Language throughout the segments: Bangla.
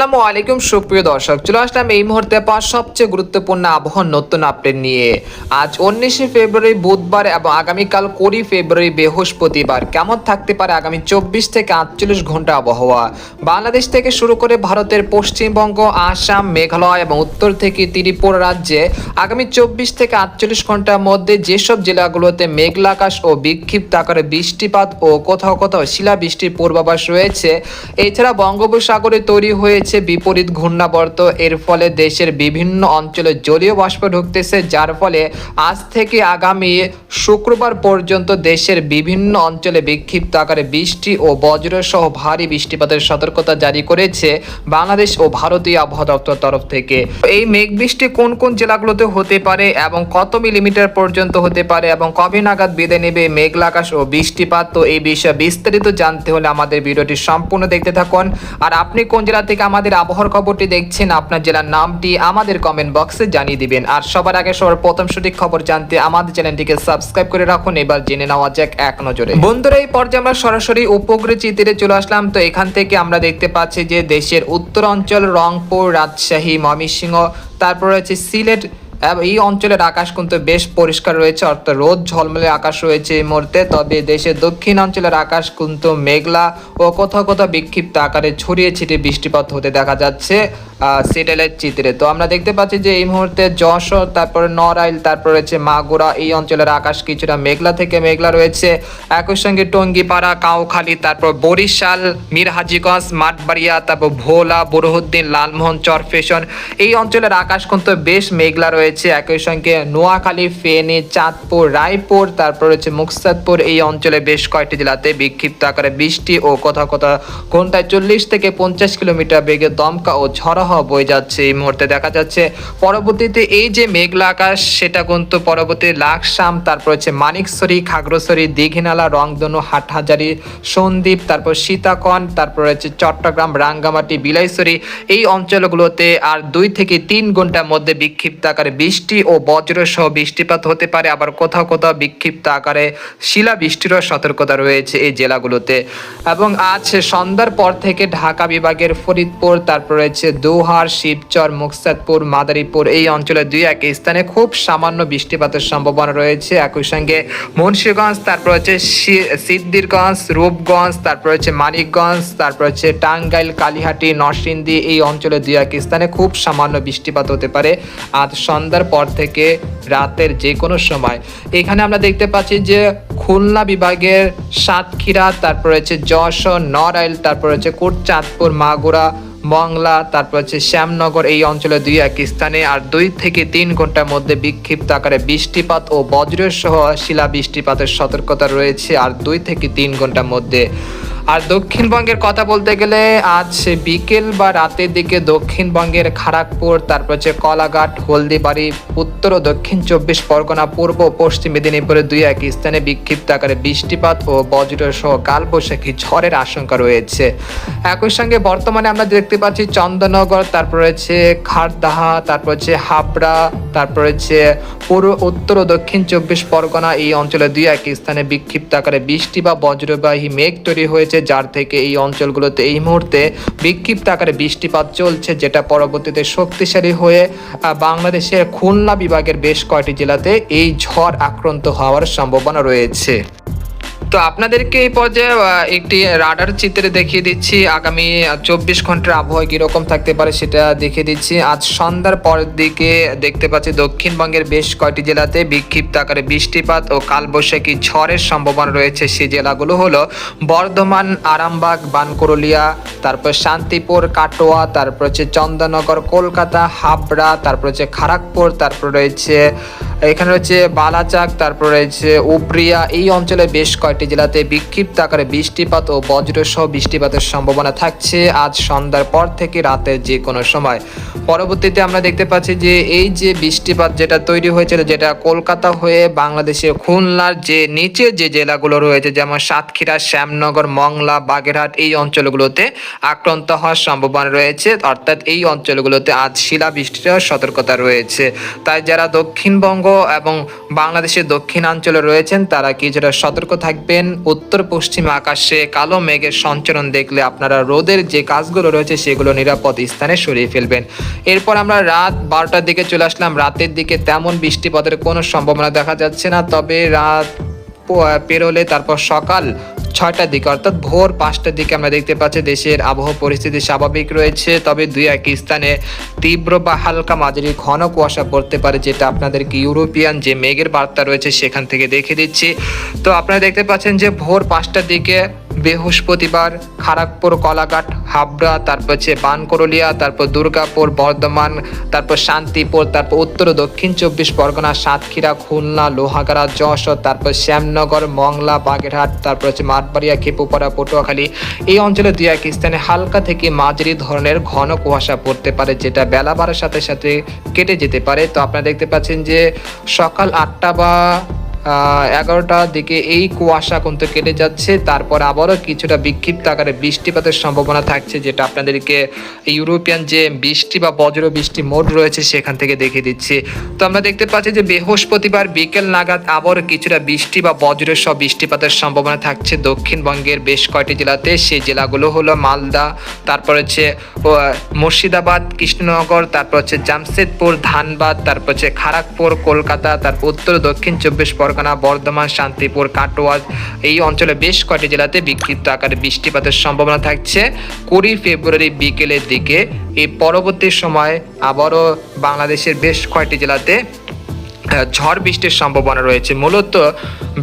আসসালামু আলাইকুম, সুপ্রিয় দর্শক। চলে আসলাম এই মুহূর্তে পাওয়া সবচেয়ে গুরুত্বপূর্ণ আবহাওয়ার নতুন আপডেট নিয়ে। আজ উনিশে ফেব্রুয়ারি, বুধবার এবং আগামীকাল কুড়ি ফেব্রুয়ারি বৃহস্পতিবার। কেমন থাকতে পারে আগামী চব্বিশ থেকে আটচল্লিশ ঘণ্টা আবহাওয়া? বাংলাদেশ থেকে শুরু করে ভারতের পশ্চিমবঙ্গ, আসাম, মেঘালয় এবং উত্তর থেকে ত্রিপুরা রাজ্যে আগামী চব্বিশ থেকে আটচল্লিশ ঘণ্টার মধ্যে যেসব জেলাগুলোতে মেঘলা আকাশ ও বিক্ষিপ্ত আকারে বৃষ্টিপাত ও কোথাও কোথাও শিলাবৃষ্টির পূর্বাভাস রয়েছে, এছাড়া বঙ্গোপসাগরে তৈরি হয়েছে বিপরীত ঘূর্ণাবর্ত। এর ফলে দেশের বিভিন্ন অঞ্চলে জলীয় বাষ্প ঢুকতেছে, যার ফলে আজ থেকে আগামী শুক্রবার পর্যন্ত দেশের বিভিন্ন অঞ্চলে বিক্ষিপ্ত আকারে বৃষ্টি ও বজ্র সহ ভারী বৃষ্টিপাতের সতর্কতা জারি করেছে বাংলাদেশ ও ভারতীয় আবহাওয়া দপ্তর তরফ থেকে। এই মেঘ বৃষ্টি কোন কোন জেলাগুলোতে হতে পারে এবং কত মিলিমিটার পর্যন্ত হতে পারে এবং কবে নাগাদ বেঁধে নেবে মেঘলা আকাশ ও বৃষ্টিপাত? তো এই বিষয়ে বিস্তারিত জানতে হলে আমাদের ভিডিওটি সম্পূর্ণ দেখতে থাকুন। আর আপনি কোন জেলা থেকে আমাদের আবহাওয়ার খবরটি দেখছেন আপনার জেলার নামটি আমাদের কমেন্ট বক্সে জানিয়ে দিবেন। আর সবার আগে সবার প্রথম সঠিক খবর জানতে আমাদের চ্যানেলটিকে সাবস্ক্রাইব করে রাখুন, এবার জেনে নেওয়া যাক এক নজরে। বন্ধুরা, এই পর্যায়ে আমরা সরাসরি উপগ্রহ চিত্রে চলে আসলাম। তো এখান থেকে আমরা দেখতে পাচ্ছি যে দেশের উত্তর অঞ্চল রংপুর, রাজশাহী, ময়মনসিংহ, তারপর রয়েছে সিলেট এই অঞ্চলের আকাশ কিন্তু বেশ পরিষ্কার রয়েছে, অর্থাৎ রোদ ঝলমলে আকাশ রয়েছে এই মুহূর্তে। তবে দেশের দক্ষিণ অঞ্চলের আকাশ কিন্তু মেঘলা ও কোথাও কোথাও বিক্ষিপ্ত আকারে ছড়িয়ে ছিটিয়ে বৃষ্টিপাত হতে দেখা যাচ্ছে স্যাটেলাইট চিত্রে। তো আমরা দেখতে পাচ্ছি যে এই মুহূর্তে যশোর, তারপরে নড়াইল, তারপর রয়েছে মাগুরা, এই অঞ্চলের আকাশ কিছুটা মেঘলা থেকে মেঘলা রয়েছে। একই সঙ্গে টঙ্গিপাড়া, কাউখালী, তারপর বরিশাল, মিরহাজিগঞ্জ, মাঠবাড়িয়া, তারপর ভোলা, বরহুদ্দিন, লালমোহন, চরফেশন, এই অঞ্চলের আকাশ কিন্তু বেশ মেঘলা রয়েছে। একই সঙ্গে নোয়াখালী, ফেনী, চাঁদপুর, রায়পুর, তারপর রয়েছে মুকসাদপুর। এই অঞ্চলে বেশ কয়েকটি জেলাতে বিক্ষিপ্ত আকারে বৃষ্টি ও কোথাও কোথাও ঘন্টায় চল্লিশ থেকে পঞ্চাশ কিলোমিটার বেগে দমকা ও ঝড় হওয়া বয়ে যাচ্ছে। এই মুহূর্তে দেখা যাচ্ছে পরবর্তীতে এই যে মেঘলা আকাশ, সেটা কিন্তু পরবর্তী লাকসাম, তারপর হচ্ছে মানিকছড়ি খাগড়াছড়ি, দীঘিনালা, রংধনু, হাটহাজারি, সন্দ্বীপ, তারপর সীতাকন, তারপর হচ্ছে চট্টগ্রাম, রাঙ্গামাটি, বিলাইছড়ি। এই অঞ্চলগুলোতে আর দুই থেকে তিন ঘণ্টার মধ্যে বিক্ষিপ্ত আকারে বৃষ্টি ও বজ্র সহ বৃষ্টিপাত হতে পারে। আবার কোথাও কোথাও বিক্ষিপ্ত আকারে শিলা বৃষ্টিরও সতর্কতা রয়েছে এই জেলাগুলোতে। এবং আজ সন্ধ্যার পর থেকে ঢাকা বিভাগের ফরিদপুর, তারপর রয়েছে দোহার, শিবচর, মুকসাদপুর, মাদারীপুর এই অঞ্চলে দুই এক স্থানে খুব সামান্য বৃষ্টিপাতের সম্ভাবনা রয়েছে। একই সঙ্গে মুন্সিগঞ্জ, তারপর হচ্ছে সিদ্দিরগঞ্জ, রূপগঞ্জ, তারপর হচ্ছে মানিকগঞ্জ, তারপর হচ্ছে টাঙ্গাইল, কালীহাটি, নরসিংদী এই অঞ্চলে দুই এক স্থানে খুব সামান্য বৃষ্টিপাত হতে পারে। আজ সন্ধ্যার পর থেকে রাতের যে কোনো সময়। এখানে আমরা দেখতে পাচ্ছি যে খুলনা বিভাগের সাতক্ষীরা, তারপর হচ্ছে যশোর, নড়াইল, তারপর হচ্ছে কোটচাঁদপুর মাগুরা, মংলা, তারপর হচ্ছে শ্যামনগর এই অঞ্চলে দুই এক স্থানে আর দুই থেকে তিন ঘণ্টার মধ্যে বিক্ষিপ্ত আকারে বৃষ্টিপাত ও বজ্র সহ শিলা বৃষ্টিপাতের সতর্কতা রয়েছে আর দুই থেকে তিন ঘণ্টার মধ্যে। আর দক্ষিণবঙ্গের কথা বলতে গেলে আজ বিকেল বা রাতের দিকে দক্ষিণবঙ্গের খড়গপুর তারপর হচ্ছে কলাঘাট, হলদিবাড়ি, উত্তর ও দক্ষিণ চব্বিশ পরগনা, পূর্ব পশ্চিম মেদিনীপুরের দুই এক স্থানে বিক্ষিপ্ত আকারে বৃষ্টিপাত ও বজ্র সহ কালবৈশাখী ঝড়ের আশঙ্কা রয়েছে। একই সঙ্গে বর্তমানে আমরা দেখতে পাচ্ছি চন্দননগর, তারপর রয়েছে খারদাহা তারপর হচ্ছে হাবড়া, তারপর হচ্ছে পূর্ব, উত্তর ও দক্ষিণ চব্বিশ পরগনা এই অঞ্চলে দুই এক স্থানে বিক্ষিপ্ত আকারে বৃষ্টি বা বজ্রবাহী মেঘ তৈরি হয়েছে যার থেকে এই অঞ্চলগুলোতে এই মুহূর্তে বিক্ষিপ্ত আকারে বৃষ্টিপাত চলছে, যেটা পরবর্তীতে শক্তিশালী হয়ে বাংলাদেশের খুলনা বিভাগের বেশ কয়টি জেলাতে এই ঝড় আক্রান্ত হওয়ার সম্ভাবনা রয়েছে। তো আপনাদেরকে এই পর্যায়ে একটি রাডার চিত্রে দেখিয়ে দিচ্ছি। আগামী চব্বিশ ঘণ্টার আবহাওয়া কীরকম থাকতে পারে সেটা দেখিয়ে দিচ্ছি। আজ সন্ধ্যার পরের দিকে দেখতে পাচ্ছি, দক্ষিণবঙ্গের বেশ কয়টি জেলাতে বিক্ষিপ্ত আকারে বৃষ্টিপাত ও কালবৈশাখী ঝড়ের সম্ভাবনা রয়েছে। সেই জেলাগুলো হলো বর্ধমান, আরামবাগ বানকুরলিয়া তারপর শান্তিপুর, কাটোয়া, তারপর হচ্ছে চন্দননগর কলকাতা, হাবড়া, তারপর হচ্ছে খড়গপুর তারপর রয়েছে এখানে রয়েছে বালাচাক, তারপর রয়েছে উপরিয়া। এই অঞ্চলে বেশ কয়েকটি জেলাতে বিক্ষিপ্ত আকারে বৃষ্টিপাত ও বজ্র সহ বৃষ্টিপাতের সম্ভাবনা থাকছে আজ সন্ধ্যার পর থেকে রাতের যে কোনো সময়। পরবর্তীতে আমরা দেখতে পাচ্ছি যে এই যে বৃষ্টিপাত যেটা তৈরি হয়েছিল, যেটা কলকাতা হয়ে বাংলাদেশের খুলনার যে নিচে যে জেলাগুলো রয়েছে, যেমন সাতক্ষীরা, শ্যামনগর, মংলা, বাগেরহাট, এই অঞ্চলগুলোতে আক্রান্ত হওয়ার সম্ভাবনা রয়েছে। অর্থাৎ এই অঞ্চলগুলোতে আজ শিলা বৃষ্টির সতর্কতা রয়েছে। তাই যারা দক্ষিণবঙ্গ এবং বাংলাদেশের দক্ষিণাঞ্চলে রয়েছেন তারা কিছুটা সতর্ক থাকবেন। উত্তর, পশ্চিম আকাশে কালো মেঘের সঞ্চরণ দেখলে আপনারা রোদের যে কাজগুলো রয়েছে সেগুলো নিরাপদ স্থানে সরিয়ে ফেলবেন। এরপর আমরা রাত বারোটার দিকে চলে আসলাম। রাতের দিকে তেমন বৃষ্টিপাতের কোনো সম্ভাবনা দেখা যাচ্ছে না। তবে রাত পেরোলে তারপর সকাল ছয়টার দিকে, অর্থাৎ ভোর পাঁচটার দিকে আমরা দেখতে পাচ্ছি দেশের আবহাওয়া পরিস্থিতি স্বাভাবিক রয়েছে, তবে দুই এক স্থানে তীব্র বা হালকা মাঝারি ঘন কুয়াশা পড়তে পারে, যেটা আপনাদেরকে ইউরোপিয়ান যে মেঘের বার্তা রয়েছে সেখান থেকে দেখে দিচ্ছি। তো আপনারা দেখতে পাচ্ছেন যে ভোর পাঁচটার দিকে বৃহস্পতিবার খড়গপুর কলাঘাট, হাবড়া, তারপর হচ্ছে বানকরলিয়া তারপর দুর্গাপুর, বর্ধমান, তারপর শান্তিপুর, তারপর উত্তর দক্ষিণ চব্বিশ পরগনা, সাতক্ষীরা, খুলনা, লোহাগাড়া, যশোর, তারপর শ্যামনগর, মংলা, বাগেরহাট, তারপর হচ্ছে মাঠবাড়িয়া খেপুপাড়া পটুয়াখালী। এই অঞ্চলে দুই এক স্থানে হালকা থেকে মাঝারি ধরনের ঘন কুয়াশা পড়তে পারে, যেটা বেলা বাড়ার সাথে সাথে কেটে যেতে পারে। তো আপনারা দেখতে পাচ্ছেন যে সকাল আটটা বা এগারোটার দিকে এই কুয়াশা কিন্তু কেটে যাচ্ছে। তারপর আবারও কিছুটা বিক্ষিপ্ত আকারে বৃষ্টিপাতের সম্ভাবনা থাকছে, যেটা আপনাদেরকে ইউরোপিয়ান যে বৃষ্টি বা বজ্র বৃষ্টি মোড রয়েছে সেখান থেকে দেখিয়ে দিচ্ছি। তো আমরা দেখতে পাচ্ছি যে বৃহস্পতিবার বিকেল নাগাদ আবারও কিছুটা বৃষ্টি বা বজ্রের সব বৃষ্টিপাতের সম্ভাবনা থাকছে। দক্ষিণবঙ্গের বেশ কয়টি জেলাতে সেই জেলাগুলো হলো মালদা, তারপর হচ্ছে মুর্শিদাবাদ, কৃষ্ণনগর, তারপর হচ্ছে জামশেদপুর, ধানবাদ, তারপর হচ্ছে খড়গপুর কলকাতা, তারপর উত্তর, দক্ষিণ চব্বিশ পরগনা। বর্ধমান, শান্তিপুর, কাটোয়া এই অঞ্চলে বেশ কয়েকটি জেলাতে বিক্ষিপ্ত আকারে বৃষ্টিপাতের সম্ভাবনা থাকছে। কুড়ি ফেব্রুয়ারি বিকেলের দিকে এই পরবর্তী সময় আবারও বাংলাদেশের বেশ কয়েকটি জেলাতে ঝড় বৃষ্টির সম্ভাবনা রয়েছে। মূলত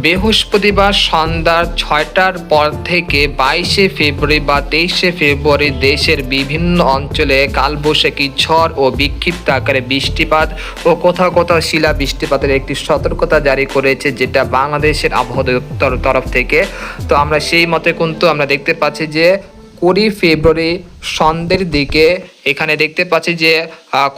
বৃহস্পতিবার সন্ধ্যা ছয়টার পর থেকে বাইশে ফেব্রুয়ারি বা তেইশে ফেব্রুয়ারি দেশের বিভিন্ন অঞ্চলে কালবৈশাখী ঝড় ও বিক্ষিপ্ত আকারে বৃষ্টিপাত ও কোথাও কোথাও শিলা বৃষ্টিপাতের একটি সতর্কতা জারি করেছে, যেটা বাংলাদেশের আবহাওয়া তরফ থেকে। তো আমরা সেই মতে কিন্তু আমরা দেখতে পাচ্ছি যে কুড়ি ফেব্রুয়ারি সন্ধ্যের দিকে এখানে দেখতে পাচ্ছি যে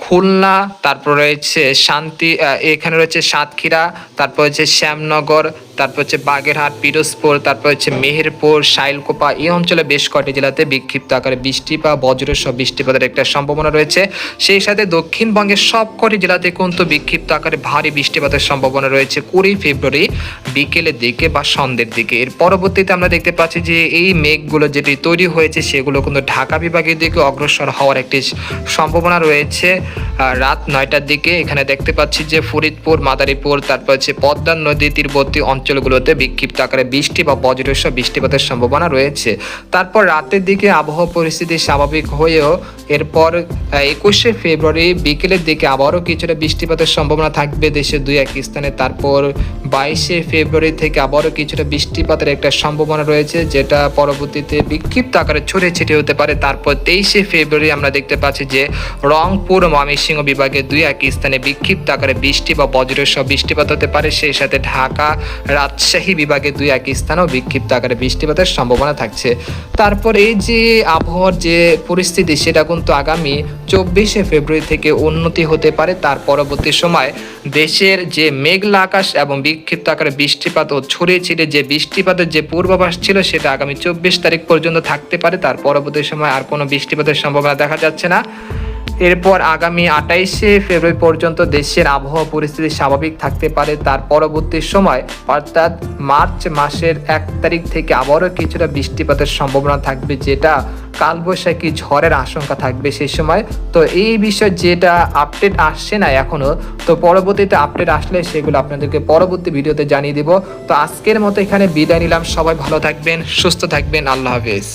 খুলনা, তারপর রয়েছে শান্তি এখানে রয়েছে সাতক্ষীরা, তারপর হচ্ছে শ্যামনগর, তারপর হচ্ছে বাগেরহাট, পিরোজপুর, তারপর হচ্ছে মেহেরপুর, শাইলকোপা, এই অঞ্চলে বেশ কয়েকটি জেলাতে বিক্ষিপ্ত আকারে বৃষ্টি বা বজ্রের সব বৃষ্টিপাতের একটা সম্ভাবনা রয়েছে। সেই সাথে দক্ষিণবঙ্গের সব কটি জেলাতে কিন্তু বিক্ষিপ্ত আকারে ভারী বৃষ্টিপাতের সম্ভাবনা রয়েছে কুড়ি ফেব্রুয়ারি বিকেলের দিকে বা সন্ধ্যের দিকে। এর পরবর্তীতে আমরা দেখতে পাচ্ছি যে, এই মেঘগুলো যেটি তৈরি হয়েছে, সেগুলো কিন্তু ঢাকা বিভাগের দিকে অগ্রসর হওয়ার একটি সম্ভাবনা রয়েছে। রাত নয়টার দিকে এখানে দেখতে পাচ্ছি যে ফরিদপুর, মাদারীপুর, তারপর হচ্ছে পদ্মা নদী তীরবর্তী অঞ্চলগুলোতে বিক্ষিপ্ত আকারে বৃষ্টি বা বজ্রস্ব বৃষ্টিপাতের সম্ভাবনা রয়েছে। তারপর রাতের দিকে আবহাওয়া পরিস্থিতি স্বাভাবিক হয়েও এরপর একুশে ফেব্রুয়ারি বিকেলের দিকে আবারও কিছুটা বৃষ্টিপাতের সম্ভাবনা থাকবে দেশের দুই এক স্থানে। তারপর বাইশে ফেব্রুয়ারি থেকে আবারও কিছুটা বৃষ্টিপাতের একটা সম্ভাবনা রয়েছে, যেটা পরবর্তীতে বিক্ষিপ্ত আকারে ছড়িয়ে ছিটিয়ে হতে পারে। তারপর তেইশে ফেব্রুয়ারি আমরা দেখতে পাচ্ছি যে, রংপুর ময়মনসিংহ বিভাগের দুই এক স্থানে বিক্ষিপ্ত আকারে বৃষ্টি বা বজ্রের সব বৃষ্টিপাত হতে পারে। সেই সাথে ঢাকা, রাজশাহী বিভাগে দুই এক স্থানেও বিক্ষিপ্ত আকারে বৃষ্টিপাতের সম্ভাবনা থাকছে। তারপর এই যে আবহাওয়ার যে পরিস্থিতি, সেটা কিন্তু আগামী চব্বিশে ফেব্রুয়ারি থেকে উন্নতি হতে পারে। তার পরবর্তী সময় দেশের যে মেঘলা আকাশ এবং বিক্ষিপ্ত আকারে বৃষ্টিপাত ও ছড়িয়ে ছিটে যে বৃষ্টিপাতের যে পূর্বাভাস ছিল, সেটা আগামী চব্বিশ তারিখ পর্যন্ত থাকতে পারে। তার পরবর্তী সময় আর কোনো বৃষ্টিপাতের সম্ভাবনা দেখা যাচ্ছে না। এরপর আগামী আটাইশে ফেব্রুয়ারি পর্যন্ত দেশের আবহাওয়া পরিস্থিতি স্বাভাবিক থাকতে পারে। তার পরবর্তী সময়, অর্থাৎ মার্চ মাসের এক তারিখ থেকে আবারও কিছুটা বৃষ্টিপাতের সম্ভাবনা থাকবে, যেটা কালবৈশাখী ঝড়ের আশঙ্কা থাকবে সেই সময়। তো এই বিষয়ে যেটা আপডেট আসছে না এখনও তো পরবর্তীতে আপডেট আসলে সেগুলো আপনাদেরকে পরবর্তী ভিডিওতে জানিয়ে দিব। তো আজকের মতো এখানে বিদায় নিলাম। সবাই ভালো থাকবেন, সুস্থ থাকবেন। আল্লাহ হাফেজ।